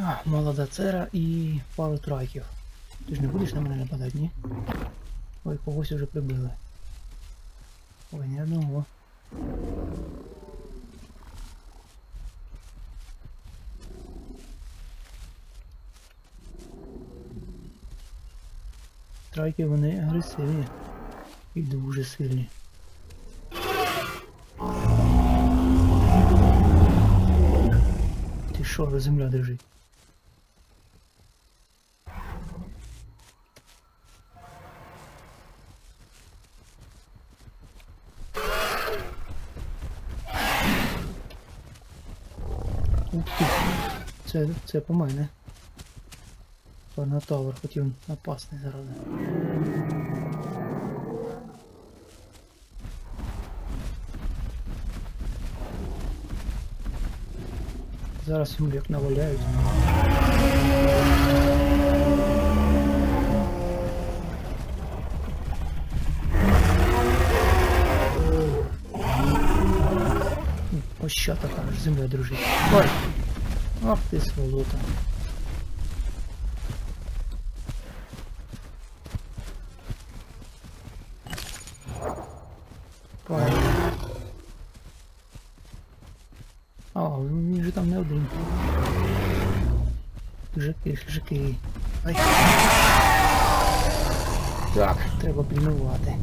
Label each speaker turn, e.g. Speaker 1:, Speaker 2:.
Speaker 1: А, молода цера і пару трайків. Ти ж не будеш на мене нападати, ні? Ой, когось уже прибили. Ой, ні одного. Трайки вони агресивні. І дуже сильні. Ти що, земля дрижить? Ух ти. Це, це по мене. На тавер хотів напасти заради. Зараз йому як наваляють. Оща така ж земля дружить. Ой! Ах ти сволота. А, він же там не один. Жики, жики. Ай. Так, треба пильнувати.